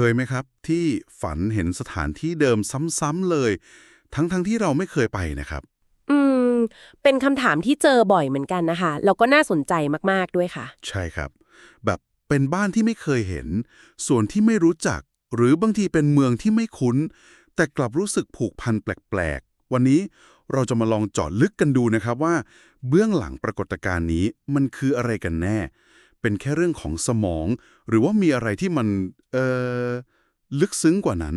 เคยไหมครับ ที่ฝันเห็นสถานที่เดิมซ้ำๆเลย ทั้งๆที่เราไม่เคยไปนะครับ อืม เป็นคำถามที่เจอบ่อยเหมือนกันนะคะ แล้วก็น่าสนใจมากๆด้วยค่ะ ใช่ครับ แบบเป็นบ้านที่ไม่เคยเห็น ส่วนที่ไม่รู้จัก หรือบางทีเป็นเมืองที่ไม่คุ้น แต่กลับรู้สึกผูกพันแปลกๆ วันนี้เราจะมาลองเจาะลึกกันดูนะครับว่า เบื้องหลังปรากฏการณ์นี้มันคืออะไรกันแน่ เป็นแค่เรื่องของสมอง หรือว่ามีอะไรที่มันเอ่อลึกซึ้งกว่านั้น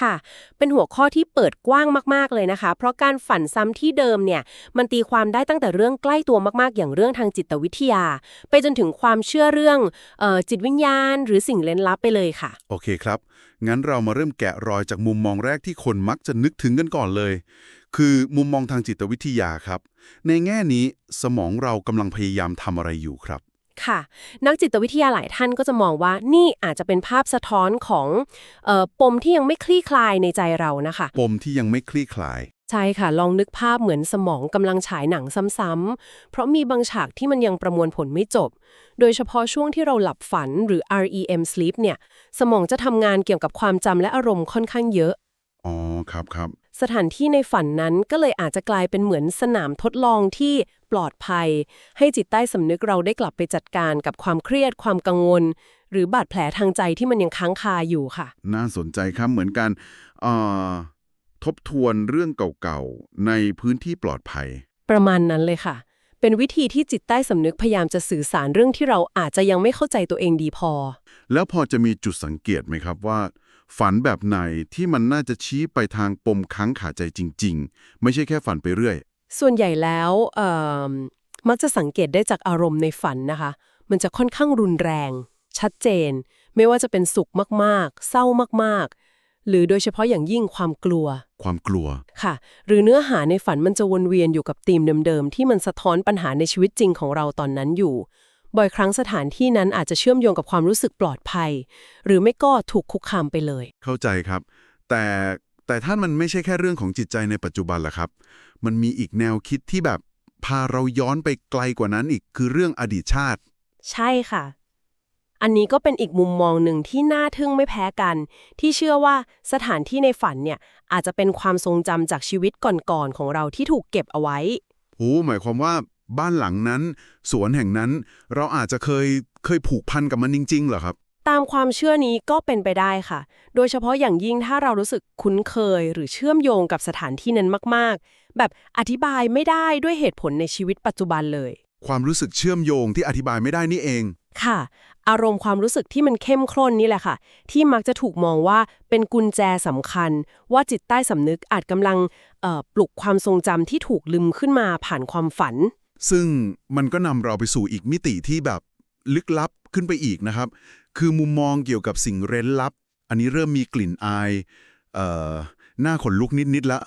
ค่ะ เป็นหัวข้อที่เปิดกว้างมาก ๆ เลยนะคะ เพราะการฝันซ้ำที่เดิมเนี่ย มันตีความได้ตั้งแต่เรื่องใกล้ตัวมากๆ อย่างเรื่องทางจิตวิทยา ไปจนถึงความเชื่อเรื่องเออจิตวิญญาณ หรือสิ่งเร้นลับไปเลยค่ะ โอเคครับ งั้นเรามาเริ่มแกะรอยจากมุมมองแรกที่คนมักจะนึกถึงกันก่อนเลย คือมุมมองทางจิตวิทยาครับ ในแง่นี้สมองเรากำลังพยายามทำอะไรอยู่ครับ ค่ะ นักจิตวิทยาหลายท่านก็จะมองว่านี่อาจจะเป็นภาพสะท้อนของเออปมที่ยังไม่คลี่คลายในใจเรานะคะ ปมที่ยังไม่คลี่คลาย ใช่ค่ะ ลองนึกภาพเหมือนสมองกำลังฉายหนังซ้ำๆ เพราะมีบางฉากที่มันยังประมวลผลไม่จบ โดยเฉพาะช่วงที่เราหลับฝันหรือ REM sleep เนี่ย สมองจะทำงานเกี่ยวกับความจำและอารมณ์ค่อนข้างเยอะ อ๋อครับครับ สถานที่ในฝันนั้นก็เลยอาจจะกลายเป็นเหมือนสนามทดลองที่ปลอดภัย ให้จิตใต้สำนึกเราได้กลับไปจัดการกับความเครียดความกังวล หรือบาดแผลทางใจที่มันยังค้างคาอยู่ค่ะ น่าสนใจครับเหมือนกันเอ่อทบทวนเรื่องเก่าๆ ในพื้นที่ปลอดภัย ประมาณนั้นเลยค่ะ เป็นวิธีที่จิตใต้สำนึกพยายามจะสื่อสารเรื่องที่เราอาจจะยังไม่เข้าใจตัวเองดีพอ แล้วพอจะมีจุดสังเกตไหมครับว่า ฝันแบบไหนที่มันน่าจะชี้ไปทางปมค้างขาใจจริง ๆ ไม่ใช่แค่ฝันไปเรื่อย ส่วนใหญ่แล้วเอิ่มมักจะสังเกตได้จากอารมณ์ในฝันนะคะ มันจะค่อนข้างรุนแรง ชัดเจน ไม่ว่าจะเป็นสุขมากๆ เศร้ามากๆ หรือโดยเฉพาะอย่างยิ่งความกลัว ความกลัวค่ะ หรือเนื้อหาในฝันมันจะวนเวียนอยู่กับธีมเดิมๆที่มันสะท้อนปัญหาในชีวิตจริงของเราตอนนั้นอยู่ บ่อยครั้งสถานที่นั้นอาจจะเชื่อมโยงกับความรู้สึกปลอดภัย หรือไม่ก็ถูกคุกคามไปเลย เข้าใจครับ แต่แต่ท่านมันไม่ใช่แค่เรื่องของจิตใจในปัจจุบันล่ะครับ มันมีอีกแนวคิดที่แบบพาเราย้อนไปไกลกว่านั้นอีกคือเรื่องอดีตชาติ ใช่ค่ะ อันนี้ก็เป็นอีกมุมมองหนึ่งที่น่าทึ่งไม่แพ้กัน ที่เชื่อว่าสถานที่ในฝันเนี่ยอาจจะเป็นความทรงจำจากชีวิตก่อนๆของเราที่ถูกเก็บเอาไว้โอ้หมายความว่า บ้านหลังนั้น สวนแห่งนั้น เราอาจจะเคยเคยผูกพันกับมันจริง ๆ เหรอครับ ตามความเชื่อนี้ก็เป็นไปได้ค่ะ โดยเฉพาะอย่างยิ่งถ้าเรารู้สึกคุ้นเคย หรือเชื่อมโยงกับสถานที่นั้นมากๆ แบบอธิบายไม่ได้ด้วยเหตุผลในชีวิตปัจจุบันเลย ความรู้สึกเชื่อมโยงที่อธิบายไม่ได้นี่เอง ค่ะ อารมณ์ความรู้สึกที่มันเข้มข้นนี่แหละค่ะ ที่มักจะถูกมองว่าเป็นกุญแจสำคัญ ว่าจิตใต้สำนึกอาจกำลังเอ่อปลุกความทรงจำที่ถูกลืมขึ้นมาผ่านความฝัน ซึ่งมันก็นำเราไปสู่อีกมิติที่แบบลึกลับขึ้นไปอีกนะครับ คือมุมมองเกี่ยวกับสิ่งเร้นลับ อันนี้เริ่มมีกลิ่นอายเอ่อหน้าขนลุกนิดๆละ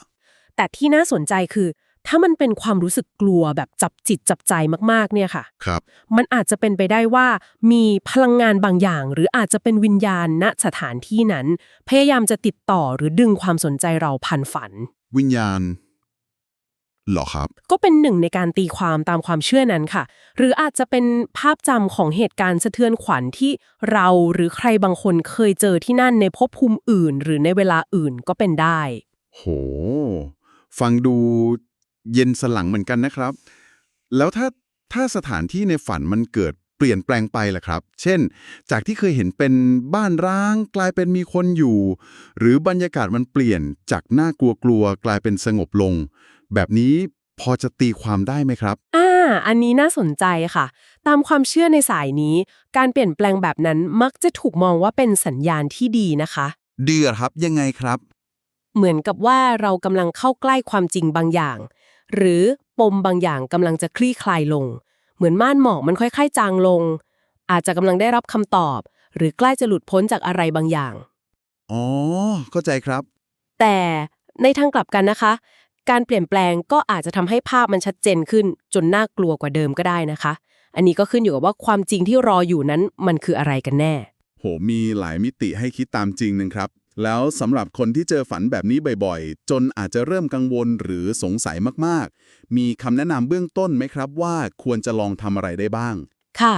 แต่ที่น่าสนใจคือ ถ้ามันเป็นความรู้สึกกลัวแบบจับจิตจับใจมากๆเนี่ยค่ะครับ มันอาจจะเป็นไปได้ว่ามีพลังงานบางอย่าง หรืออาจจะเป็นวิญญาณณสถานที่นั้น พยายามจะติดต่อหรือดึงความสนใจเราผ่านฝัน วิญญาณเหรอครับ ก็เป็นหนึ่งในการตีความตามความเชื่อนั้นค่ะ หรืออาจจะเป็นภาพจำของเหตุการณ์สะเทือนขวัญที่เราหรือใครบางคนเคยเจอที่นั่นในภพภูมิอื่น หรือในเวลาอื่นก็เป็นได้ โห ฟังดูเย็นสลังเหมือนกันนะครับ แล้วถ้าถ้าสถานที่ในฝันมันเกิดเปลี่ยนแปลงไปล่ะครับ เช่น จากที่เคยเห็นเป็นบ้านร้าง กลายเป็นมีคนอยู่ หรือบรรยากาศมันเปลี่ยนจากน่ากลัวกลัวๆกลายเป็นสงบลง แบบนี้พอจะตีความได้ไหมครับ อ่า อันนี้น่าสนใจค่ะ ตามความเชื่อในสายนี้ การเปลี่ยนแปลงแบบนั้นมักจะถูกมองว่าเป็นสัญญาณที่ดีนะคะเดือครับ ยังไงครับ เหมือนกับว่าเรากำลังเข้าใกล้ความจริงบางอย่าง หรือปมบางอย่างกำลังจะคลี่คลายลง เหมือนม่านหมอกมันค่อย ๆ จางลง อาจจะกำลังได้รับคำตอบ หรือใกล้จะหลุดพ้นจากอะไรบางอย่าง อ๋อ เข้าใจครับ แต่ในทางกลับกันนะคะ การเปลี่ยนแปลงก็อาจจะทำให้ภาพมันชัดเจนขึ้น จนน่ากลัวกว่าเดิมก็ได้นะคะ อันนี้ก็ขึ้นอยู่กับว่าความจริงที่รออยู่นั้นมันคืออะไรกันแน่ โหมีหลายมิติให้คิดตามจริงนึงครับ แล้วสำหรับคนที่เจอฝันแบบนี้บ่อยๆ จนอาจจะเริ่มกังวลหรือสงสัยมากๆ มีคำแนะนำเบื้องต้นไหมครับว่าควรจะลองทำอะไรได้บ้าง ค่ะ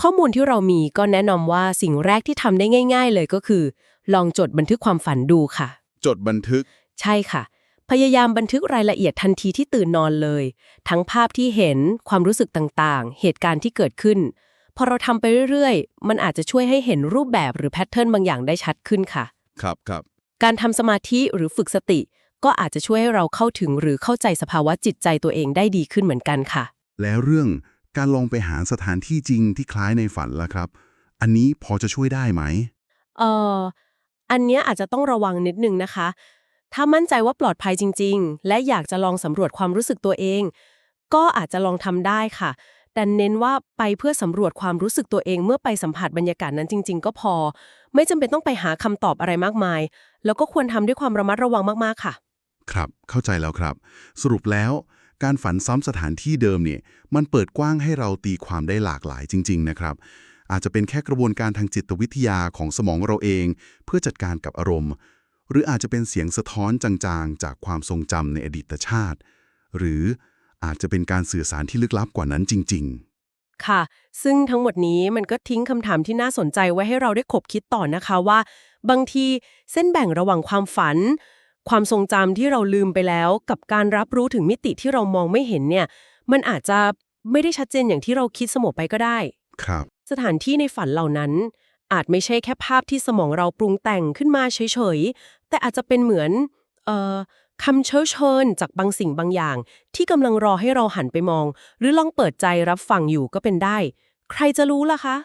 ข้อมูลที่เรามีก็แนะนำว่าสิ่งแรกที่ทำได้ง่าย ๆ เลยก็คือ ลองจดบันทึกความฝันดูค่ะ จดบันทึก ใช่ค่ะ พยายามบันทึกรายละเอียดทันทีที่ตื่นนอนเลย ทั้งภาพที่เห็นความรู้สึกต่างๆ เหตุการณ์ที่เกิดขึ้นพอเราทำไปเรื่อยๆ มันอาจจะช่วยให้เห็นรูปแบบหรือแพทเทิร์นบางอย่างได้ชัดขึ้นค่ะ ครับครับการทำสมาธิหรือฝึกสติ ก็อาจจะช่วยให้เราเข้าถึงหรือเข้าใจสภาวะจิตใจตัวเองได้ดีขึ้นเหมือนกันค่ะ แล้วเรื่องการลองไปหาสถานที่จริงที่คล้ายในฝันล่ะครับ อันนี้พอจะช่วยได้ไหมเอ่ออันเนี้ยอาจจะต้องระวังนิดนึงนะคะ ถ้ามั่นใจว่าปลอดภัยจริง ๆ และอยากจะลองสำรวจความรู้สึกตัวเอง ก็อาจจะลองทำได้ค่ะ แต่เน้นว่าไปเพื่อสำรวจความรู้สึกตัวเองเมื่อไปสัมผัสบรรยากาศนั้นจริง ๆ ก็พอ ไม่จำเป็นต้องไปหาคำตอบอะไรมากมาย แล้วก็ควรทำด้วยความระมัดระวังมากๆค่ะ ครับ เข้าใจแล้วครับ สรุปแล้วการฝันซ้ำสถานที่เดิมเนี่ยมันเปิดกว้างให้เราตีความได้หลากหลายจริง ๆ นะครับ อาจจะเป็นแค่กระบวนการทางจิตวิทยาของสมองเราเอง เพื่อจัดการกับอารมณ์ หรืออาจจะเป็นเสียงสะท้อนจางๆ จากความทรงจำในอดีตชาติ หรืออาจจะเป็นการสื่อสารที่ลึกลับกว่านั้นจริง ๆ ค่ะ ซึ่งทั้งหมดนี้มันก็ทิ้งคำถามที่น่าสนใจไว้ให้เราได้ขบคิดต่อนะคะว่า บางทีเส้นแบ่งระหว่างความฝัน ความทรงจำที่เราลืมไปแล้ว กับการรับรู้ถึงมิติที่เรามองไม่เห็นเนี่ย มันอาจจะไม่ได้ชัดเจนอย่างที่เราคิดเสมอไปก็ได้ ครับ สถานที่ในฝันเหล่านั้น อาจไม่ใช่แค่ภาพที่สมองเราปรุงแต่งขึ้นมาเฉยๆ แต่อาจจะเป็นเหมือน เอ่อ คำเชิญเชิญจากบางสิ่งบางอย่าง ที่กำลังรอให้เราหันไปมอง หรือลองเปิดใจรับฟังอยู่ก็เป็นได้ ใครจะรู้ล่ะคะ